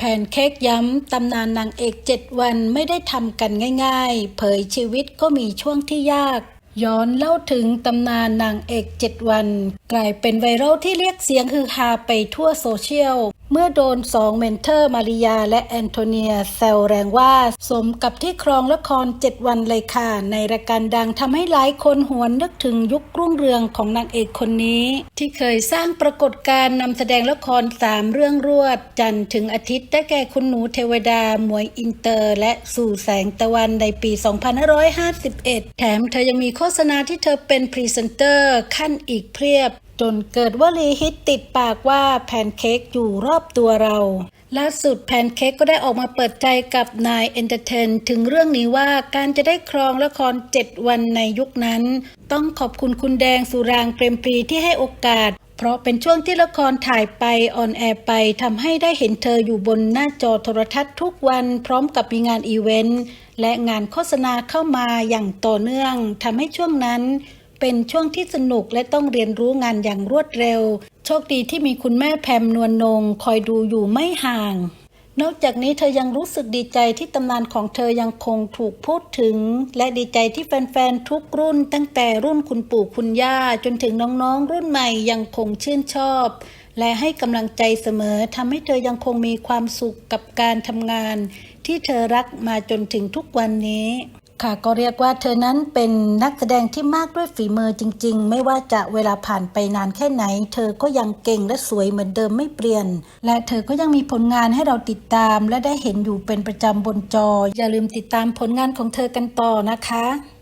แผนเค้กย้ำตำนานนางเอกเจ็ดวันไม่ได้ทำกันง่ายๆ เผยชีวิตก็มีช่วงที่ยาก ย้อนเล่าถึงตำนานนางเอกเจ็ดวัน กลายเป็นไวรัลที่เรียกเสียงฮือฮาไปทั่วโซเชียล เมื่อโดนสองเมนเทอร์มาริยาและแอนโทเนียแซวแรงว่า สมกับที่ครองละครเจ็ดวันเลยค่ะ ในรายการดังทำให้หลายคนหวนนึกถึงยุครุ่งเรืองของนางเอกคนนี้ ที่เคยสร้างปรากฏการณ์นำแสดงละครสามเรื่องรวด จันถึงอาทิตย์ได้แก่คุณหนูเทวดา หมวยอินเตอร์ และสู่แสงตะวันในปี 2551 แถมเธอยังมีโฆษณาที่เธอเป็นพรีเซนเตอร์ขั้นอีกเพียบ จนเกิดวลีฮิตติดปากว่าแพนเค้กอยู่รอบตัวเราล่าสุดแพนเค้กก็ได้ออกมาเปิดใจกับนายเอนเตอร์เทนถึงเรื่องนี้ว่าการจะได้ครองละคร 7 วันในยุคนั้น ต้องขอบคุณคุณแดงสุรางเปรมปรีที่ให้โอกาส เพราะเป็นช่วงที่ละครถ่ายไปออนแอร์ไปทำให้ได้เห็นเธออยู่บนหน้าจอโทรทัศน์ทุกวันพร้อมกับมีงานอีเวนต์และงานโฆษณาเข้ามาอย่างต่อเนื่องทำให้ช่วงนั้น เป็นช่วงที่สนุกและต้องเรียนรู้งานอย่างรวดเร็ว โชคดีที่มีคุณแม่แพมนวลนง คอยดูอยู่ไม่ห่าง นอกจากนี้เธอยังรู้สึกดีใจที่ตำนานของเธอยังคงถูกพูดถึง และดีใจที่แฟนๆทุกรุ่น ตั้งแต่รุ่นคุณปู่คุณย่า จนถึงน้องๆ รุ่นใหม่ยังคงชื่นชอบ และให้กำลังใจเสมอทำให้เธอยังคงมีความสุขกับการทำงาน ที่เธอรักมาจนถึงทุกวันนี้ ค่ะก็เรียกว่าเธอนั้นเป็นนักแสดงที่มากด้วยฝีมือจริง ๆ ไม่ว่าจะเวลาผ่านไปนานแค่ไหน เธอก็ยังเก่งและสวยเหมือนเดิมไม่เปลี่ยน และเธอก็ยังมีผลงานให้เราติดตาม และได้เห็นอยู่เป็นประจำบนจอ อย่าลืมติดตามผลงานของเธอกันต่อนะคะ